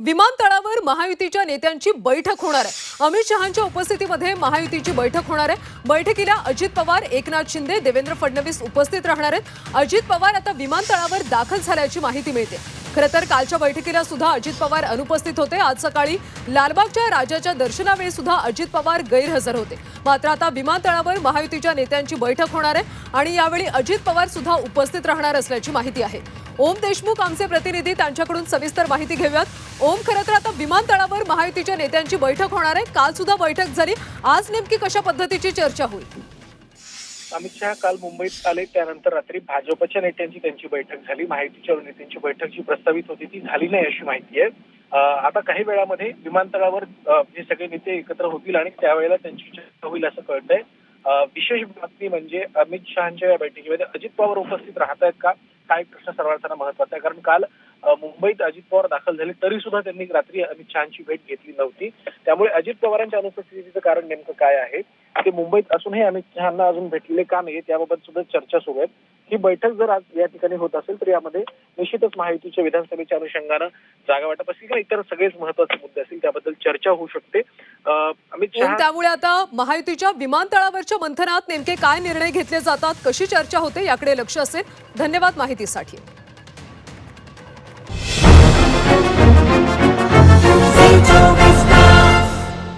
विमानतळावर महायुतीच्या नेत्यांची बैठक होणार आहे. अमित शहांच्या उपस्थितीमध्ये महायुतीची बैठक होणार आहे. बैठकीला अजित पवार एकनाथ शिंदे देवेंद्र फडणवीस उपस्थित राहणार आहेत. अजित पवार आता विमानतळावर दाखल झाल्याची माहिती मिळते. खरं तर कालच्या बैठकीला सुद्धा अजित पवार अनुपस्थित होते. आज सकाळी लालबागच्या राजाच्या दर्शनावेळी सुद्धा अजित पवार गैरहजर होते. मात्र आता विमानतळावर महायुतीच्या नेत्यांची बैठक होणार आहे आणि यावेळी अजित पवार सुद्धा उपस्थित राहणार असल्याची माहिती आहे. ओम देशमुख आमचे प्रतिनिधी त्यांच्याकडून सविस्तर माहिती घेऊयात. ओम खरं तर आता विमानतळावर महायुतीच्या नेत्यांची बैठक होणार आहे. काल सुद्धा बैठक झाली. आज नेमकी कशा पद्धतीची चर्चा होईल? अमित शहा काल मुंबईत आले. त्यानंतर रात्री भाजपच्या नेत्यांची त्यांची बैठक झाली. माहितीच्या नेत्यांची बैठक जी प्रस्तावित होती ती झाली नाही अशी माहिती आहे. आता काही वेळामध्ये विमानतळावर हे सगळे नेते एकत्र होतील आणि त्यावेळेला त्यांची चर्चा होईल असं कळतंय. विशेष बातमी म्हणजे अमित शहाच्या या बैठकीमध्ये अजित पवार उपस्थित राहत आहेत का? काय प्रश्न सर्वांना महत्त्वाचा आहे. कारण काल मुंबईत अजित पवार दाखल झाले तरी सुद्धा त्यांनी रात्री अमित शहाची भेट घेतली नव्हती. त्यामुळे अजित पवारांच्या अनुपस्थितीचं कारण नेमकं काय आहे? ते मुंबईत असूनही अमित शहाना अजून भेटलेले का नाही त्याबाबत सुद्धा चर्चा सुरू आहे. ही बैठक जर आज या ठिकाणी होत असेल तर यामध्ये निश्चितच महायुतीच्या विधानसभेच्या अनुषंगानं जागा वाटप असेल किंवा इतर सगळेच महत्त्वाचे मुद्दे असतील त्याबद्दल चर्चा होऊ शकते. त्यामुळे आता महायुतीच्या विमानतळावरच्या मंथनात नेमके काय निर्णय घेतले जातात कशी चर्चा होते याकडे लक्ष असेल. धन्यवाद माहितीसाठी.